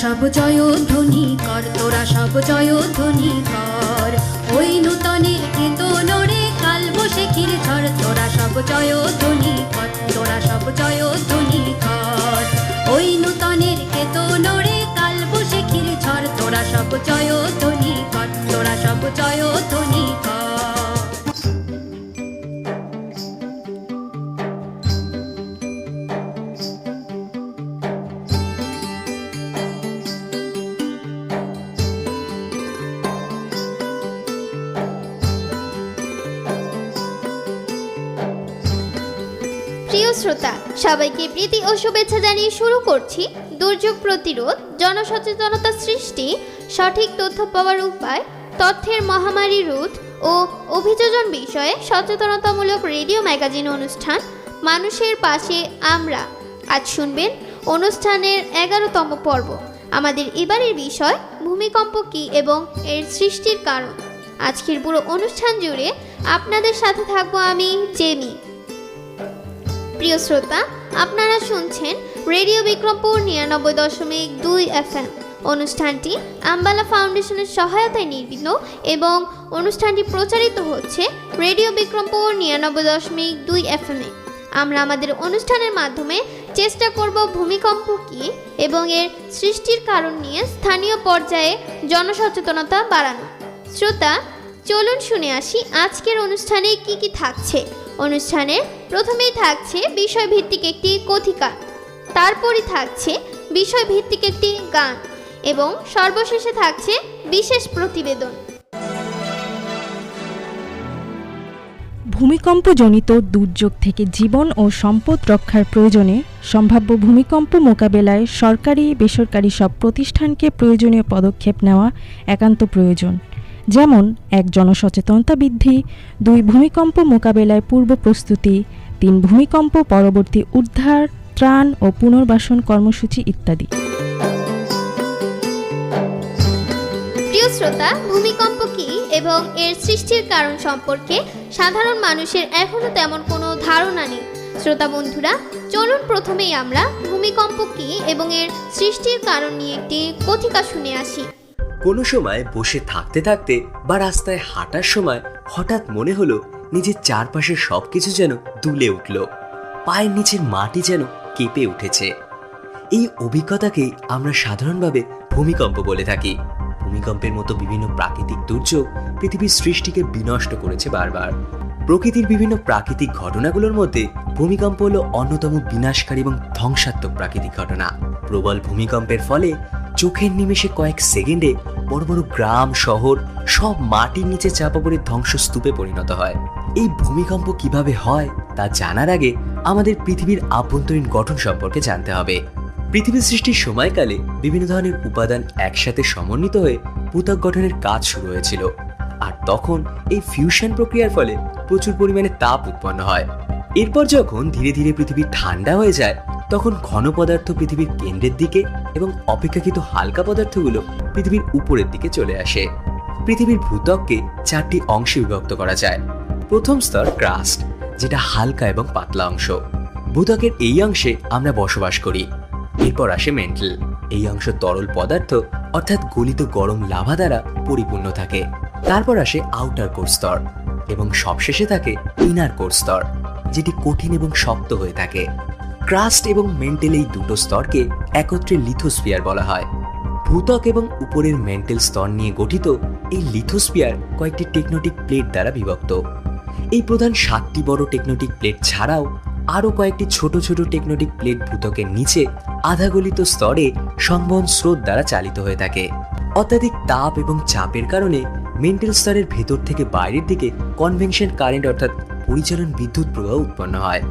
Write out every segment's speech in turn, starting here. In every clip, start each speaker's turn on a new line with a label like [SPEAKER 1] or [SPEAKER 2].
[SPEAKER 1] সব জয় ধ্বনি কর, তোরা সব জয় ধ্বনি কর। ওই নূতনে কৃত নরে কাল বসে ক্ষীর ঝড়, তোরা সব জয় ধ্বনি কর, তোরা সব জয় ধ্বনি কর। ওই নূতনের কেতনরে কাল বসে ক্ষীর ঝড়, তোরা সব জয় ধ্বনি কর, তোরা সব জয়
[SPEAKER 2] সবাইকে প্রীতি ও শুভেচ্ছা জানিয়ে শুরু করছি দুর্যোগ প্রতিরোধ, জনসচেতনতা সৃষ্টি, সঠিক তথ্য পাওয়ার উপায়, তথ্যের মহামারী রোধ ও অভিযোজন বিষয়ে সচেতনতামূলক রেডিও ম্যাগাজিন অনুষ্ঠান, মানুষের পাশে আমরা। আজ শুনবেন অনুষ্ঠানের এগারোতম পর্ব। আমাদের এবারের বিষয়, ভূমিকম্প কী এবং এর সৃষ্টির কারণ। আজকের পুরো অনুষ্ঠান জুড়ে আপনাদের সাথে থাকব আমি, জেমি। প্রিয় শ্রোতা, আপনারা শুনছেন রেডিও বিক্রমপুর নিরানব্বই দশমিক দুই এফএম। অনুষ্ঠানটি আম্বালা ফাউন্ডেশনের সহায়তায় নির্মিত এবং অনুষ্ঠানটি প্রচারিত হচ্ছে রেডিও বিক্রমপুর নিরানব্বই দশমিক দুই এফএমে। আমরা আমাদের অনুষ্ঠানের মাধ্যমে চেষ্টা করব ভূমিকম্প কী এবং এর সৃষ্টির কারণ নিয়ে স্থানীয় পর্যায়ে জনসচেতনতা বাড়ানো। শ্রোতা, চলুন শুনে আসি আজকের অনুষ্ঠানে কি কি থাকছে। অনুষ্ঠানের প্রথমেই থাকছে বিষয়ভিত্তিক একটি কথিকা, তারপরই থাকছে বিষয়ভিত্তিক একটি গান এবং সর্বশেষে থাকছে বিশেষ প্রতিবেদন।
[SPEAKER 3] ভূমিকম্পজনিত দুর্যোগ থেকে জীবন ও সম্পদ রক্ষার প্রয়োজনে সম্ভাব্য ভূমিকম্প মোকাবেলায় সরকারি, বেসরকারি সব প্রতিষ্ঠানকে প্রয়োজনীয় পদক্ষেপ নেওয়া একান্ত প্রয়োজন। যেমন এক জনসচেতনতা বৃদ্ধি, দুই ভূমিকম্প মোকাবেলায় পূর্ব প্রস্তুতি, তিন ভূমিকম্প পরবর্তী উদ্ধার, ত্রাণ ও পুনর্বাসন কর্মসূচি ইত্যাদি।
[SPEAKER 2] প্রিয় শ্রোতা, ভূমিকম্প কী এবং এর সৃষ্টির কারণ সম্পর্কে সাধারণ মানুষের এখনও তেমন কোনো ধারণা নেই। শ্রোতা বন্ধুরা, চলুন প্রথমেই আমরা ভূমিকম্প কী এবং এর সৃষ্টির কারণ নিয়ে একটি কথিকা শুনে আসি।
[SPEAKER 4] কোনো সময় বসে থাকতে থাকতে বা রাস্তায় হাঁটার সময় হঠাৎ মনে হলো নিজের চারপাশের সবকিছু যেন দুলে উঠল। পায়ের নিচের মাটি যেন কেঁপে উঠেছে। এই অভিজ্ঞতাকে আমরা সাধারণভাবে ভূমিকম্প বলে থাকি। ভূমিকম্পের মতো বিভিন্ন প্রাকৃতিক দুর্যোগ পৃথিবীর সৃষ্টিকে বিনষ্ট করেছে বারবার। প্রকৃতির বিভিন্ন প্রাকৃতিক ঘটনাগুলোর মধ্যে ভূমিকম্প হলো অন্যতম বিনাশকারী এবং ধ্বংসাত্মক প্রাকৃতিক ঘটনা। প্রবল ভূমিকম্পের ফলে চোখের নিমেষে কয়েক সেকেন্ডে বড় বড় গ্রাম, শহর, সব মাটির নিচে চাপা পড়ে ধ্বংসস্তূপে পরিণত হয়। এই ভূমিকম্প কীভাবে হয়, তা জানার আগে আমাদের পৃথিবীর আভ্যন্তরীণ গঠন সম্পর্কে জানতে হবে। পৃথিবীর সৃষ্টির সময়কালে বিভিন্ন ধরনের উপাদান একসাথে সমন্বিত হয়ে ভূত্বক গঠনের কাজ শুরু হয়েছিল। আর তখন এই ফিউশন প্রক্রিয়ার ফলে প্রচুর পরিমাণে তাপ উৎপন্ন হয়। এরপর যখন ধীরে ধীরে পৃথিবী ঠান্ডা হয়ে যায়, তখন ঘন পদার্থ পৃথিবীর কেন্দ্রের দিকে এবং অপেক্ষাকৃত হালকা পদার্থগুলো পৃথিবীর উপরের দিকে চলে আসে। পৃথিবীর ভূত্বককে চারটি অংশে বিভক্ত করা যায়। প্রথম স্তর ক্রাস্ট, যেটা হালকা এবং পাতলা অংশ। ভূত্বকের এই অংশে আমরা বসবাস করি। এরপর আসে মেন্টাল। এই অংশ তরল পদার্থ, অর্থাৎ গলিত গরম লাভা দ্বারা পরিপূর্ণ থাকে। তারপর আসে আউটার কোর স্তর এবং সবশেষে থাকে ইনার কোর স্তর, যেটি কঠিন এবং শক্ত হয়ে থাকে। ক্রাস্ট এবং মেন্টেল এই দুটো স্তরকে একত্রে লিথোস্ফিয়ার বলা হয়। ভূত্বক এবং উপরের মেন্টেল স্তর নিয়ে গঠিত এই লিথোস্ফিয়ার কয়েকটি টেকনোটিক প্লেট দ্বারা বিভক্ত। এই প্রধান সাতটি বড় টেকনোটিক প্লেট ছাড়াও আরও কয়েকটি ছোট ছোট টেকনোটিক প্লেট ভূত্বকের নিচে আধাগলিত স্তরে সংবহন স্রোত দ্বারা চালিত হয়ে থাকে। অত্যাধিক তাপ এবং চাপের কারণে মেন্টাল স্তরের ভেতর থেকে বাইরের দিকে কনভেনশন কারেন্ট অর্থাৎ পরিচালন বিদ্যুৎ প্রবাহ উৎপন্ন হয়।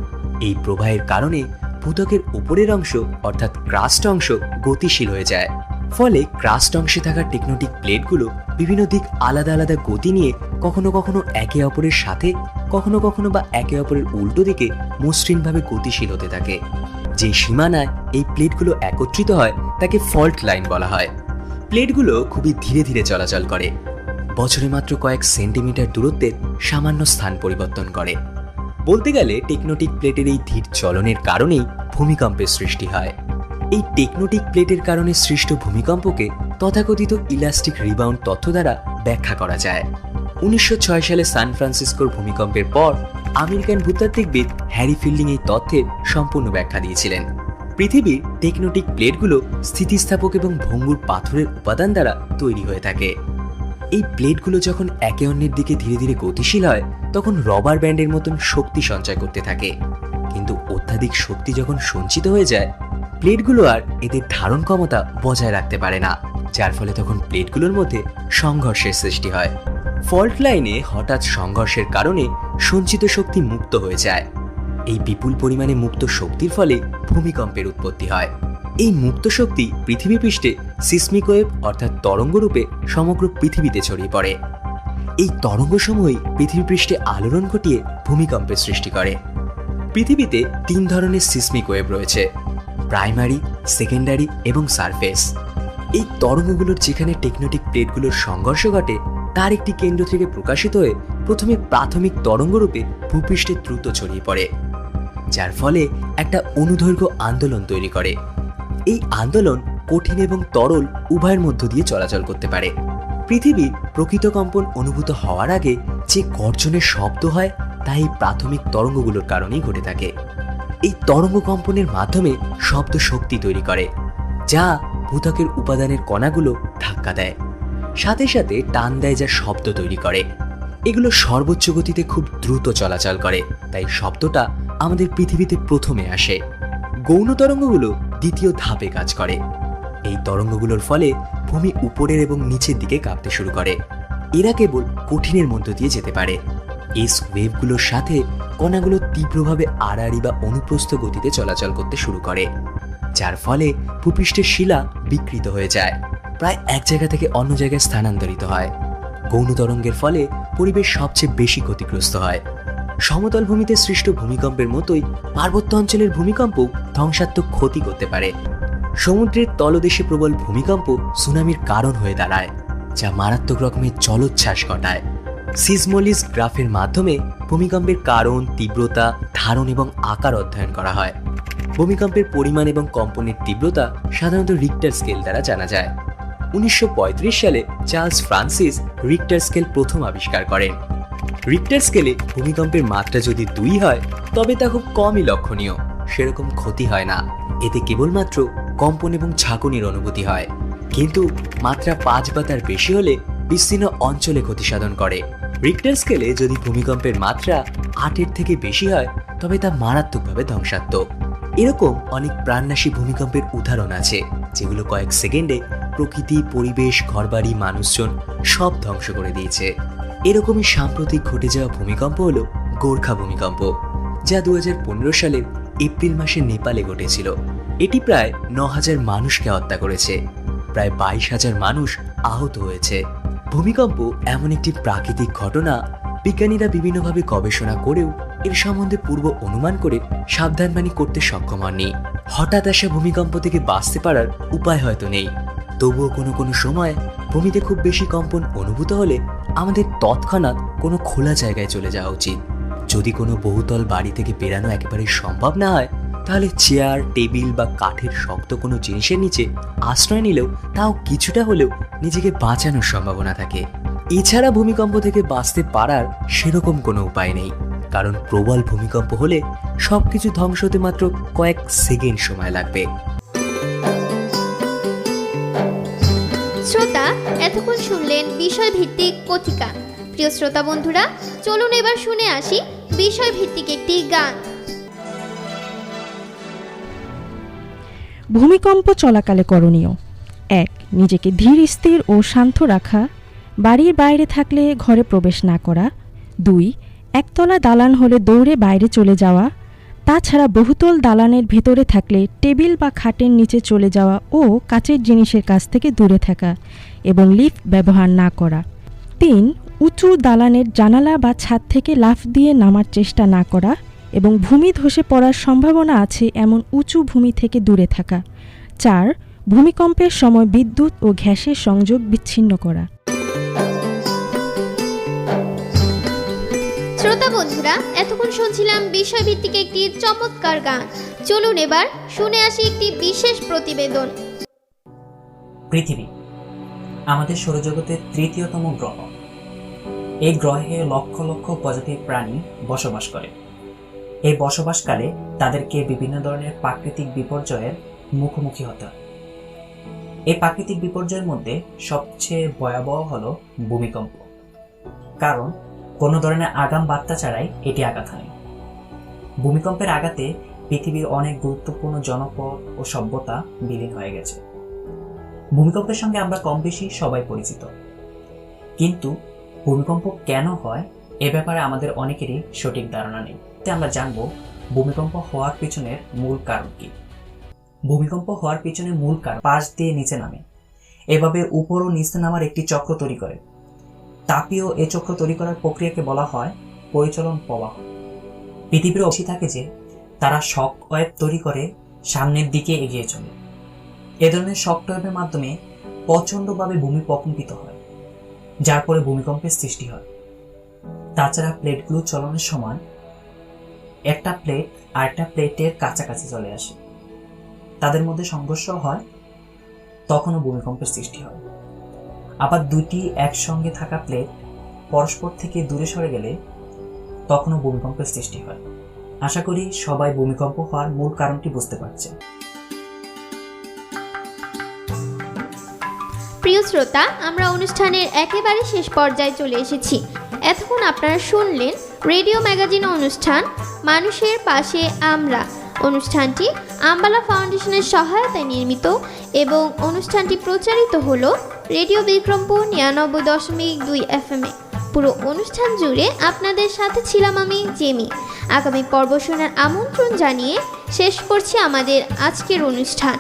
[SPEAKER 4] এই প্রবাহের কারণে ভূত্বকের উপরের অংশ, অর্থাৎ ক্রাস্ট অংশ, গতিশীল হয়ে যায়। ফলে ক্রাস্ট অংশে থাকা টেকনোটিক প্লেটগুলো বিভিন্ন দিক আলাদা আলাদা গতি নিয়ে কখনো কখনো একে অপরের সাথে, কখনো কখনো বা একে অপরের উল্টো দিকে মসৃণভাবে গতিশীল হতে থাকে। যে সীমানায় এই প্লেটগুলো একত্রিত হয়, তাকে ফল্ট লাইন বলা হয়। প্লেটগুলো খুবই ধীরে ধীরে চলাচল করে। বছরে মাত্র কয়েক সেন্টিমিটার দূরত্বের সামান্য স্থান পরিবর্তন করে। বলতে গেলে টেকনোটিক প্লেটের এই ধীর চলনের কারণেই ভূমিকম্পের সৃষ্টি হয়। এই টেকনোটিক প্লেটের কারণে সৃষ্ট ভূমিকম্পকে তথাকথিত ইলাস্টিক রিবাউন্ড তথ্য দ্বারা ব্যাখ্যা করা যায়। উনিশশো ছয় সালে সান ফ্রান্সিসকোর ভূমিকম্পের পর আমেরিকান ভূতাত্ত্বিকবিদ হ্যারি ফিল্ডিং এই তথ্যের সম্পূর্ণ ব্যাখ্যা দিয়েছিলেন। পৃথিবীর টেকনোটিক প্লেটগুলো স্থিতিস্থাপক এবং ভঙ্গুর পাথরের উপাদান দ্বারা তৈরি হয়ে থাকে। এই প্লেটগুলো যখন একে অন্যের দিকে ধীরে ধীরে গতিশীল হয়, তখন রবার ব্যান্ডের মতন শক্তি সঞ্চয় করতে থাকে। কিন্তু অত্যাধিক শক্তি যখন সঞ্চিত হয়ে যায়, প্লেটগুলো আর এদের ধারণ ক্ষমতা বজায় রাখতে পারে না, যার ফলে তখন প্লেটগুলোর মধ্যে সংঘর্ষের সৃষ্টি হয়। ফল্ট লাইনে হঠাৎ সংঘর্ষের কারণে সঞ্চিত শক্তি মুক্ত হয়ে যায়। এই বিপুল পরিমাণে মুক্ত শক্তির ফলে ভূমিকম্পের উৎপত্তি হয়। এই মুক্ত শক্তি পৃথিবী পৃষ্ঠে সিসমিক ওয়েভ অর্থাৎ তরঙ্গ রূপে সমগ্র পৃথিবীতে ছড়িয়ে পড়ে। এই তরঙ্গসমূহই পৃথিবী পৃষ্ঠে আলোড়ন ঘটিয়ে ভূমিকম্পের সৃষ্টি করে। পৃথিবীতে তিন ধরনের সিসমিক ওয়েভ রয়েছে, প্রাইমারি, সেকেন্ডারি এবং সারফেস। এই তরঙ্গগুলোর যেখানে টেকনোটিক প্লেটগুলোর সংঘর্ষ ঘটে, তার একটি কেন্দ্র থেকে প্রকাশিত হয়ে প্রথমে প্রাথমিক তরঙ্গরূপে ভূপৃষ্ঠে দ্রুত ছড়িয়ে পড়ে, যার ফলে একটা অনুদৈর্ঘ্য আন্দোলন তৈরি করে। এই আন্দোলন কঠিন এবং তরল উভয়ের মধ্য দিয়ে চলাচল করতে পারে। পৃথিবীর প্রকৃত কম্পন অনুভূত হওয়ার আগে যে গর্জনের শব্দ হয়, তা এই প্রাথমিক তরঙ্গগুলোর কারণেই ঘটে থাকে। এই তরঙ্গ কম্পনের মাধ্যমে শব্দ শক্তি তৈরি করে, যা ভূতকের উপাদানের কণাগুলো ধাক্কা দেয়। সাথে সাথে টান দেয় যা শব্দ তৈরি করে। এগুলো সর্বোচ্চ গতিতে খুব দ্রুত চলাচল করে, তাই শব্দটা আমাদের পৃথিবীতে প্রথমে আসে। গৌণ তরঙ্গগুলো দ্বিতীয় ধাপে কাজ করে। এই তরঙ্গগুলোর ফলে ভূমি উপরের এবং নিচের দিকে কাঁপতে শুরু করে। এরা কেবল কঠিনের মধ্য দিয়ে যেতে পারে। এস ওয়েভগুলোর সাথে কণাগুলো তীব্রভাবে আড়াআড়ি বা অনুপ্রস্থ গতিতে চলাচল করতে শুরু করে, যার ফলে ভূপৃষ্ঠের শিলা বিকৃত হয়ে যায়। প্রায় এক জায়গা থেকে অন্য জায়গায় স্থানান্তরিত হয়। গৌণ তরঙ্গের ফলে পরিবেশ সবচেয়ে বেশি ক্ষতিগ্রস্ত হয়। সমতল ভূমিতে সৃষ্ট ভূমিকম্পের মতোই পার্বত্য অঞ্চলের ভূমিকম্প ধ্বংসাত্মক ক্ষতি করতে পারে। সমুদ্রের তলদেশে প্রবল ভূমিকম্প সুনামির কারণ হয়ে দাঁড়ায়, যা মারাত্মক রকমের জলোচ্ছ্বাস ঘটায়। সিজমোলিস গ্রাফের মাধ্যমে ভূমিকম্পের কারণ, তীব্রতা, ধারণ এবং আকার অধ্যয়ন করা হয়। ভূমিকম্পের পরিমাণ এবং কম্পনের তীব্রতা সাধারণত রিক্টার স্কেল দ্বারা জানা যায়। উনিশশো পঁয়ত্রিশ সালে চার্লস ফ্রান্সিস রিক্টার স্কেল প্রথম আবিষ্কার করেন। রিক্টার স্কেলে ভূমিকম্পের মাত্রা যদি দুই হয়, তবে তা খুব কমই লক্ষণীয়। সেরকম ক্ষতি হয় না। এতে কেবলমাত্র কম্পন এবং ঝাঁকুনির অনুভূতি হয়। কিন্তু মাত্রা পাঁচ বা তার বেশি হলে বিস্তীর্ণ অঞ্চলে ক্ষতি সাধন করে রিক্টার স্কেলে যদি ভূমিকম্পের মাত্রা আটের থেকে বেশি হয়, তবে তা মারাত্মকভাবে ধ্বংসাত্মক। এরকম অনেক প্রাণনাশী ভূমিকম্পের উদাহরণ আছে, যেগুলো কয়েক সেকেন্ডে প্রকৃতি, পরিবেশ, ঘরবাড়ি, মানুষজন সব ধ্বংস করে দিয়েছে। এরকমই সাম্প্রতিক ঘটে যাওয়া ভূমিকম্প হলো গোর্খা ভূমিকম্প, যা দু হাজার পনেরো সালের এপ্রিল মাসে নেপালে ঘটেছিল। এটি প্রায় ন হাজার মানুষকে হত্যা করেছে। প্রায় বাইশ হাজার মানুষ আহত হয়েছে। ভূমিকম্প এমন একটি প্রাকৃতিক ঘটনা, বিজ্ঞানীরা বিভিন্নভাবে গবেষণা করেও এর সম্বন্ধে পূর্ব অনুমান করে সাবধানবাণী করতে সক্ষম হননি। হঠাৎ আসা ভূমিকম্প থেকে বাঁচতে পারার উপায় হয়তো নেই। তবুও কোনো কোনো সময় ভূমিতে খুব বেশি কম্পন অনুভূত হলে আমাদের তৎক্ষণাৎ কোনো খোলা জায়গায় চলে যাওয়া উচিত। যদি কোনো বহুতল বাড়ি থেকে বেরানো একেবারে সম্ভব না হয় তাহলে চেয়ার টেবিল বা কাঠের শক্ত কোনো জিনিসের নিচে আশ্রয় নিলেও তাও কিছুটা হলেও নিজেকে বাঁচানোর সম্ভাবনা থাকে। এছাড়া ভূমিকম্প থেকে বাঁচতে পারার সেরকম কোনো উপায় নেই, কারণ প্রবল ভূমিকম্প হলে সবকিছু ধ্বংস হতে মাত্র কয়েক সেকেন্ড সময় লাগবে।
[SPEAKER 2] শ্রোতা, এতক্ষণ শুনলেন বিষয় ভিত্তিক কথিকা প্রিয় শ্রোতা বন্ধুরা, চলুন এবার শুনে আসি বিষয় ভিত্তিক একটি গান।
[SPEAKER 3] ভূমিকম্প চলাকালে করণীয়। এক, নিজেকে ধীর, স্থির ও শান্ত রাখা, বাড়ির বাইরে থাকলে ঘরে প্রবেশ না করা। দুই, একতলা দালান হলে দৌড়ে বাইরে চলে যাওয়া। তাছাড়া বহুতল দালানের ভেতরে থাকলে টেবিল বা খাটের নিচে চলে যাওয়া ও কাচের জিনিসের কাছ থেকে দূরে থাকা এবং লিফট ব্যবহার না করা। তিন, উঁচু দালানের জানালা বা ছাদ থেকে লাফ দিয়ে নামার চেষ্টা না করা। এবং ভূমি ধসে পড়ার সম্ভাবনা আছে এমন উঁচু ভূমি থেকে দূরে থাকা। চার ভূমিকম্পের সময় বিদ্যুৎ ও গ্যাসের সংযোগ বিচ্ছিন্ন করা।
[SPEAKER 2] শ্রোতা বন্ধুরা এতক্ষণ শুনছিলাম বিষয়ভিত্তিক একটি চমৎকার গান। চলুন এবার শুনে আসি একটি বিশেষ প্রতিবেদন।
[SPEAKER 5] পৃথিবী আমাদের সৌরজগতের তৃতীয়তম গ্রহ। এই গ্রহে লক্ষ লক্ষ প্রজাতির প্রাণী বসবাস করে। এই বসবাসকালে তাদেরকে বিভিন্ন ধরনের প্রাকৃতিক বিপর্যয়ের মুখোমুখি হতে হয়। এই প্রাকৃতিক বিপর্যয়ের মধ্যে সবচেয়ে ভয়াবহ হল ভূমিকম্প। কারণ কোনো ধরনের আগাম বার্তা ছাড়াই এটি আঘাত হয় ভূমিকম্পের আঘাতে পৃথিবীর অনেক গুরুত্বপূর্ণ জনপদ ও সভ্যতা বিলীন হয়ে গেছে। ভূমিকম্পের সঙ্গে আমরা কম বেশি সবাই পরিচিত। কিন্তু ভূমিকম্প কেন হয় এ ব্যাপারে আমাদের অনেকেরই সঠিক ধারণা নেই। তাই আমরা জানব ভূমিকম্প হওয়ার পিছনের মূল কারণ কি। ভূমিকম্প হওয়ার পিছনে মূল কারণ পাশ দিয়ে নিচে নামে। এভাবে উপর ও নিচে নামার একটি চক্র তৈরি করে। তাপীয় এ চক্র তৈরি করার প্রক্রিয়াকে বলা হয় পরিচলন প্রবাহ। পৃথিবীর অবধি থাকে যে, তারা শক ওয়েব তৈরি করে সামনের দিকে এগিয়ে চলে। এ ধরনের শক ওয়েবের মাধ্যমে প্রচণ্ডভাবে ভূমি প্রকম্পিত হয়, যার ফলে ভূমিকম্পের সৃষ্টি হয়। তাছাড়া প্লেটগুলো চলনের সময় একটা প্লেট আরেকটা প্লেটের কাছাকাছি চলে আসে। তাদের মধ্যে সংঘর্ষ হয়, তখনও ভূমিকম্পের সৃষ্টি হয়। আবার দুটি একসঙ্গে থাকা প্লেট পরস্পর থেকে দূরে সরে গেলে তখনও ভূমিকম্পের সৃষ্টি হয়। আশা করি সবাই ভূমিকম্প হওয়ার মূল কারণটি বুঝতে পারছে
[SPEAKER 2] প্রিয় শ্রোতা, আমরা অনুষ্ঠানের একেবারে শেষ পর্যায়ে চলে এসেছি। এতক্ষণ আপনারা শুনলেন রেডিও ম্যাগাজিন অনুষ্ঠান মানুষের পাশে আমরা। অনুষ্ঠানটি আম্বালা ফাউন্ডেশনের সহায়তায় নির্মিত এবং অনুষ্ঠানটি প্রচারিত হল রেডিও বিক্রমপুর নিরানব্বই দশমিক দুই এফ এম এ। পুরো অনুষ্ঠান জুড়ে আপনাদের সাথে ছিলাম আমি জেমি। আগামী পর্ব শোনার আমন্ত্রণ জানিয়ে শেষ করছি আমাদের আজকের অনুষ্ঠান।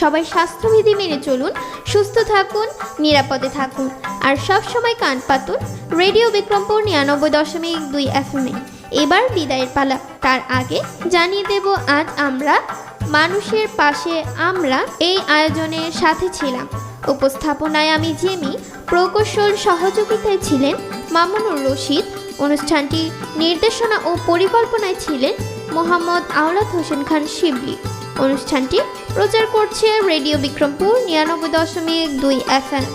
[SPEAKER 2] সবাই স্বাস্থ্যবিধি মেনে চলুন, সুস্থ থাকুন, নিরাপদে থাকুন। আর সব সময় কান পাতুন, রেডিও বিক্রমপুর নিরানব্বই দশমিক দুই এফএমে এবার বিদায়ের পালা। তার আগে জানিয়ে দেব, আজ আমরা মানুষের পাশে আমরা এই আয়োজনের সাথে ছিলাম। উপস্থাপনায় আমি জেমি, প্রকৌশল সহযোগিতায় ছিলেন মামুনুর রশিদ অনুষ্ঠানটি নির্দেশনা ও পরিকল্পনায় ছিলেন মোহাম্মদ আওলাদ হোসেন খান শিবলি। অনুষ্ঠানটি প্রচার করছে রেডিও বিক্রমপুর নিরানব্বই দশমিক দুই এফএম।